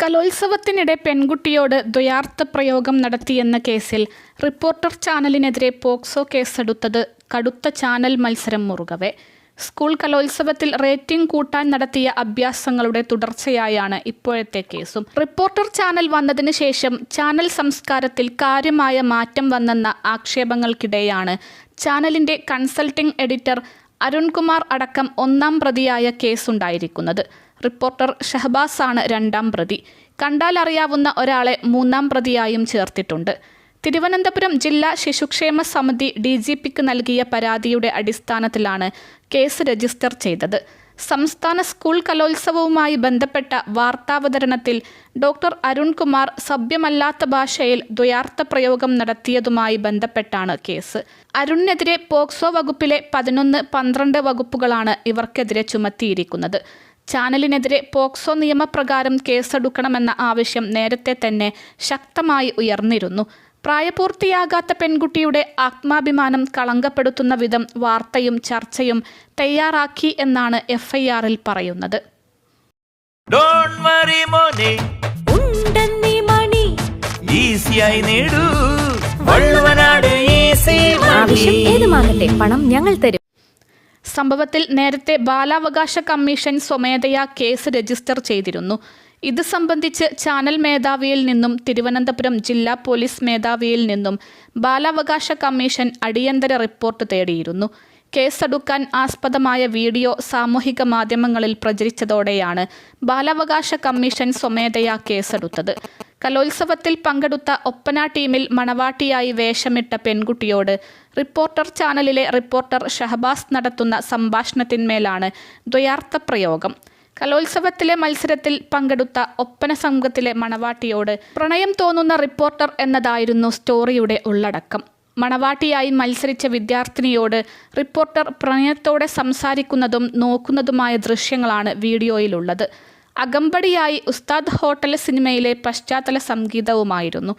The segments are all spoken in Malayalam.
കലോത്സവത്തിനിടെ പെൺകുട്ടിയോട് ദ്വയാർത്ഥ പ്രയോഗം നടത്തിയെന്ന കേസിൽ റിപ്പോർട്ടർ ചാനലിനെതിരെ പോക്സോ കേസെടുത്തത് കടുത്ത ചാനൽ മത്സരം മുറുകവെ. സ്കൂൾ കലോത്സവത്തിൽ റേറ്റിംഗ് കൂട്ടാൻ നടത്തിയ അഭ്യാസങ്ങളുടെ തുടർച്ചയായാണ് ഇപ്പോഴത്തെ കേസും. റിപ്പോർട്ടർ ചാനൽ വന്നതിന് ശേഷം ചാനൽ സംസ്കാരത്തിൽ കാര്യമായ മാറ്റം വന്നെന്ന ആക്ഷേപങ്ങൾക്കിടെയാണ് ചാനലിന്റെ കൺസൾട്ടിംഗ് എഡിറ്റർ അരുൺകുമാർ അടക്കം ഒന്നാം പ്രതിയായ കേസുണ്ടായിരിക്കുന്നത്. റിപ്പോർട്ടർ ഷഹബാസ് ആണ് രണ്ടാം പ്രതി. കണ്ടാൽ അറിയാവുന്ന ഒരാളെ മൂന്നാം പ്രതിയായും ചേർത്തിട്ടുണ്ട്. തിരുവനന്തപുരം ജില്ലാ ശിശുക്ഷേമ സമിതി ഡി ജി പിക്ക് നൽകിയ പരാതിയുടെ അടിസ്ഥാനത്തിലാണ് കേസ് രജിസ്റ്റർ ചെയ്തത്. സംസ്ഥാന സ്കൂൾ കലോത്സവവുമായി ബന്ധപ്പെട്ട വാർത്താവതരണത്തിൽ ഡോക്ടർ അരുൺകുമാർ സഭ്യമല്ലാത്ത ഭാഷയിൽ ദ്വയാർത്ഥ പ്രയോഗം നടത്തിയതുമായി ബന്ധപ്പെട്ടാണ് കേസ്. അരുണിനെതിരെ പോക്സോ വകുപ്പിലെ പതിനൊന്ന് പന്ത്രണ്ട് വകുപ്പുകളാണ് ഇവർക്കെതിരെ ചുമത്തിയിരിക്കുന്നത്. ചാനലിനെതിരെ പോക്സോ നിയമപ്രകാരം കേസെടുക്കണമെന്ന ആവശ്യം നേരത്തെ തന്നെ ശക്തമായി ഉയർന്നിരുന്നു. പ്രായപൂർത്തിയാകാത്ത പെൺകുട്ടിയുടെ ആത്മാഭിമാനം കളങ്കപ്പെടുത്തുന്ന വിധം വാർത്തയും ചർച്ചയും തയ്യാറാക്കി എന്നാണ് എഫ്ഐആറിൽ പറയുന്നത്. ഡോൺ വറി മോനെ. ഉണ്ടെന്നീ മണി. ഈസിയായി നേടൂ. വള്ളുവനാട് ഈസി ആവശ്യം ഏതുമാകട്ടെ പണം ഞങ്ങൾ തരും. സംഭവത്തിൽ നേരത്തെ ബാലാവകാശ കമ്മീഷൻ സ്വമേധയാ കേസ് രജിസ്റ്റർ ചെയ്തിരുന്നു. ഇത് സംബന്ധിച്ച് ചാനൽ മേധാവിയിൽ നിന്നും തിരുവനന്തപുരം ജില്ലാ പോലീസ് മേധാവിയിൽ നിന്നും ബാലാവകാശ കമ്മീഷൻ അടിയന്തര റിപ്പോർട്ട് തേടിയിരുന്നു. കേസെടുക്കാൻ ആസ്പദമായ വീഡിയോ സാമൂഹിക മാധ്യമങ്ങളിൽ പ്രചരിച്ചതോടെയാണ് ബാലാവകാശ കമ്മീഷൻ സ്വമേധയാ കേസെടുത്തത്. കലോത്സവത്തിൽ പങ്കെടുത്ത ഒപ്പന ടീമിൽ മണവാട്ടിയായി വേഷമിട്ട പെൺകുട്ടിയോട് റിപ്പോർട്ടർ ചാനലിലെ റിപ്പോർട്ടർ ഷഹബാസ് നടത്തുന്ന സംഭാഷണത്തിന്മേലാണ് ദ്വയാർത്ഥ പ്രയോഗം കലോത്സവത്തിലെ മത്സരത്തിൽ പങ്കെടുത്ത ഒപ്പന സംഘത്തിലെ മണവാട്ടിയോട് പ്രണയം തോന്നുന്ന റിപ്പോർട്ടർ എന്നതായിരുന്നു സ്റ്റോറിയുടെ ഉള്ളടക്കം. മണവാട്ടിയായി മത്സരിച്ച വിദ്യാർത്ഥിനിയോട് റിപ്പോർട്ടർ പ്രണയത്തോടെ സംസാരിക്കുന്നതും നോക്കുന്നതുമായ ദൃശ്യങ്ങളാണ് വീഡിയോയിലുള്ളത്. അകമ്പടിയായി ഉസ്താദ് ഹോട്ടൽ സിനിമയിലെ പശ്ചാത്തല സംഗീതവുമായിരുന്നു.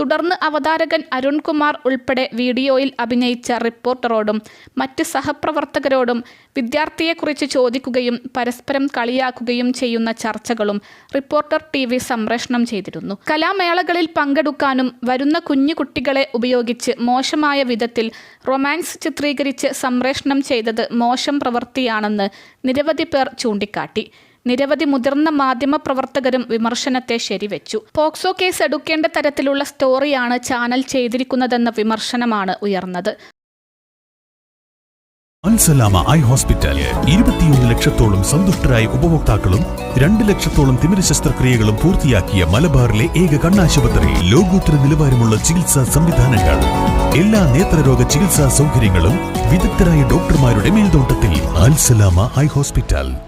തുടർന്ന് അവതാരകൻ അരുൺകുമാർ ഉൾപ്പെടെ വീഡിയോയിൽ അഭിനയിച്ച റിപ്പോർട്ടറോടും മറ്റ് സഹപ്രവർത്തകരോടും വിദ്യാർത്ഥിയെക്കുറിച്ച് ചോദിക്കുകയും പരസ്പരം കളിയാക്കുകയും ചെയ്യുന്ന ചർച്ചകളും റിപ്പോർട്ടർ ടി വി സംപ്രേഷണം ചെയ്തിരുന്നു. കലാമേളകളിൽ പങ്കെടുക്കാനും വരുന്ന കുഞ്ഞു കുട്ടികളെ ഉപയോഗിച്ച് മോശമായ വിധത്തിൽ റൊമാൻസ് ചിത്രീകരിച്ച് സംപ്രേഷണം ചെയ്തത് മോശം പ്രവൃത്തിയാണെന്ന് നിരവധി പേർ ചൂണ്ടിക്കാട്ടി. നിരവധി മുതിർന്ന മാധ്യമപ്രവർത്തകരും വിമർശനത്തെ ശരിവെച്ചു. പോക്സോ കേസ് എടുക്കേണ്ട തരത്തിലുള്ള സ്റ്റോറിയാണ് ചാനൽ ചെയ്തിരിക്കുന്നതെന്ന വിമർശനമാണ് ഉയർന്നത്. അൽസലാമ ഐ ഹോസ്പിറ്റൽ ഇരുപത്തിയൊന്ന് ലക്ഷത്തോളം സന്തുഷ്ടരായ ഉപഭോക്താക്കളും രണ്ട് ലക്ഷത്തോളം തിമിര ശസ്ത്രക്രിയകളും പൂർത്തിയാക്കിയ മലബാറിലെ ഏക കണ്ണാശുപത്രി. ലോകോത്തര നിലവാരമുള്ള ചികിത്സാ സംവിധാനങ്ങൾ. എല്ലാ നേത്രരോഗ ചികിത്സാ സൗകര്യങ്ങളും വിദഗ്ധരായ ഡോക്ടർമാരുടെ മേൽനോട്ടത്തിൽ. Alsalama eye hospital.